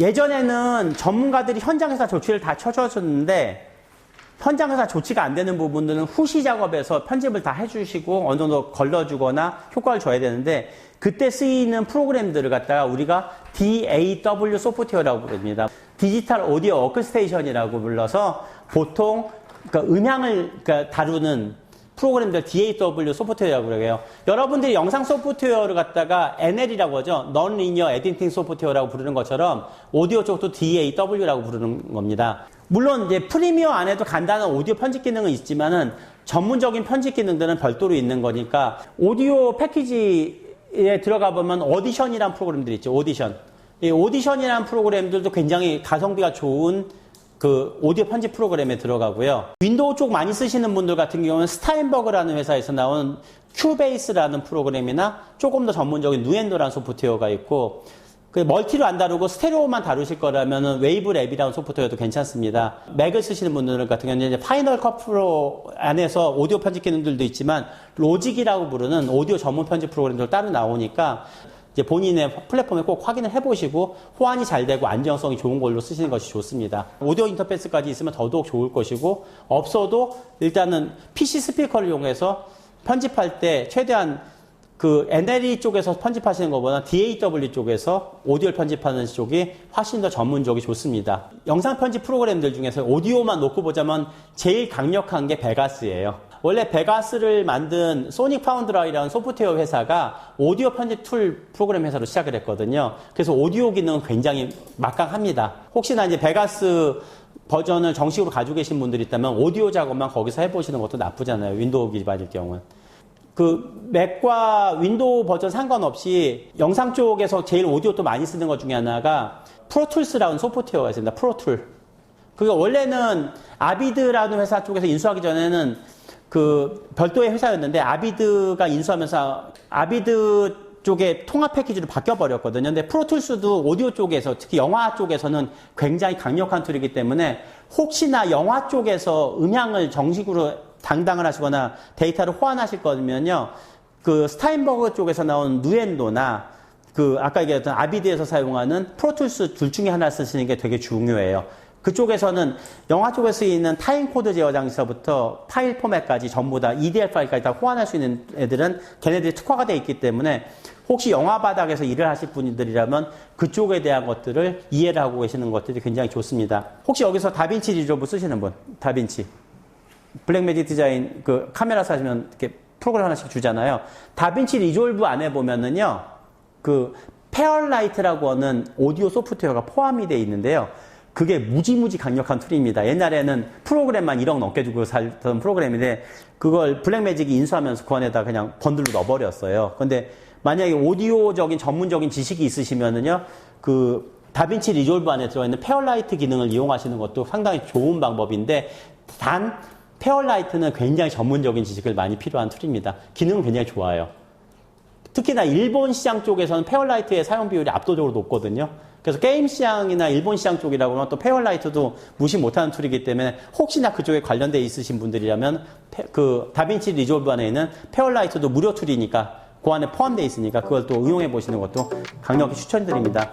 예전에는 전문가들이 현장에서 조치를 다 쳐줬는데 현장에서 조치가 안 되는 부분들은 후시 작업에서 편집을 다 해주시고 어느 정도 걸러주거나 효과를 줘야 되는데 그때 쓰이는 프로그램들을 갖다가 우리가 DAW 소프트웨어라고 부릅니다. 디지털 오디오 워크스테이션이라고 불러서 보통 그러니까 음향을 그러니까 다루는 프로그램들 DAW 소프트웨어라고 그래요. 여러분들이 영상 소프트웨어를 갖다가 NL이라고 하죠. Non-Linear Editing Software라고 부르는 것처럼 오디오 쪽도 DAW라고 부르는 겁니다. 물론 이제 프리미어 안에도 간단한 오디오 편집 기능은 있지만은 전문적인 편집 기능들은 별도로 있는 거니까 오디오 패키지에 들어가 보면 오디션이라는 프로그램들이 있죠. 오디션. 이 오디션이라는 프로그램들도 굉장히 가성비가 좋은 그 오디오 편집 프로그램에 들어가고요. 윈도우 쪽 많이 쓰시는 분들 같은 경우는 스타인버그라는 회사에서 나온 큐베이스라는 프로그램이나 조금 더 전문적인 누엔도라는 소프트웨어가 있고 그 멀티로 안 다루고 스테레오만 다루실 거라면은 웨이브 랩이라는 소프트웨어도 괜찮습니다. 맥을 쓰시는 분들 같은 경우는 이제 파이널 컷 프로 안에서 오디오 편집 기능들도 있지만 로직이라고 부르는 오디오 전문 편집 프로그램도 따로 나오니까 이제 본인의 플랫폼에 꼭 확인을 해보시고 호환이 잘 되고 안정성이 좋은 걸로 쓰시는 것이 좋습니다. 오디오 인터페이스까지 있으면 더더욱 좋을 것이고 없어도 일단은 PC 스피커를 이용해서 편집할 때 최대한 그 NLE 쪽에서 편집하시는 것보다 DAW 쪽에서 오디오를 편집하는 쪽이 훨씬 더 전문적이 좋습니다. 영상 편집 프로그램들 중에서 오디오만 놓고 보자면 제일 강력한 게 베가스예요. 원래 베가스를 만든 소닉 파운드라이라는 소프트웨어 회사가 오디오 편집 툴 프로그램 회사로 시작을 했거든요. 그래서 오디오 기능은 굉장히 막강합니다. 혹시나 이제 베가스 버전을 정식으로 가지고 계신 분들이 있다면 오디오 작업만 거기서 해보시는 것도 나쁘잖아요. 윈도우 기반일 경우는. 그 맥과 윈도우 버전 상관없이 영상 쪽에서 제일 오디오 또 많이 쓰는 것 중에 하나가 프로툴스라는 소프트웨어가 있습니다. 프로툴. 그게 원래는 아비드라는 회사 쪽에서 인수하기 전에는 그 별도의 회사였는데 아비드가 인수하면서 아비드 쪽에 통합 패키지로 바뀌어 버렸거든요. 근데 프로툴스도 오디오 쪽에서 특히 영화 쪽에서는 굉장히 강력한 툴이기 때문에 혹시나 영화 쪽에서 음향을 정식으로 당당을 하시거나 데이터를 호환하실 거면요. 그 스타인버그 쪽에서 나온 누엔도나 그 아까 얘기했던 아비드에서 사용하는 프로툴스 둘 중에 하나 쓰시는 게 되게 중요해요. 그쪽에서는 영화 쪽에 쓰이는 타임 코드 제어 장치서부터 파일 포맷까지 전부 다 EDL 파일까지 다 호환할 수 있는 애들은 걔네들이 특화가 되어 있기 때문에 혹시 영화 바닥에서 일을 하실 분들이라면 그쪽에 대한 것들을 이해를 하고 계시는 것들이 굉장히 좋습니다. 혹시 여기서 다빈치 리조브 쓰시는 분? 다빈치. 블랙매직 디자인 그 카메라 사시면 이렇게 프로그램 하나씩 주잖아요. 다빈치 리졸브 안에 보면은요. 그 페어라이트라고 하는 오디오 소프트웨어가 포함이 되어 있는데요. 그게 무지무지 강력한 툴입니다. 옛날에는 프로그램만 1억 넘게 주고 살던 프로그램인데 그걸 블랙매직이 인수하면서 그 안에다 그냥 번들로 넣어버렸어요. 근데 만약에 오디오적인 전문적인 지식이 있으시면은요. 그 다빈치 리졸브 안에 들어있는 페어라이트 기능을 이용하시는 것도 상당히 좋은 방법인데 단 페어라이트는 굉장히 전문적인 지식을 많이 필요한 툴입니다. 기능은 굉장히 좋아요. 특히나 일본 시장 쪽에서는 페어라이트의 사용 비율이 압도적으로 높거든요. 그래서 게임 시장이나 일본 시장 쪽이라고 하면 또 페어라이트도 무시 못하는 툴이기 때문에 혹시나 그쪽에 관련돼 있으신 분들이라면 그 다빈치 리졸브 안에 있는 페어라이트도 무료 툴이니까 그 안에 포함되어 있으니까 그걸 또 응용해 보시는 것도 강력히 추천드립니다.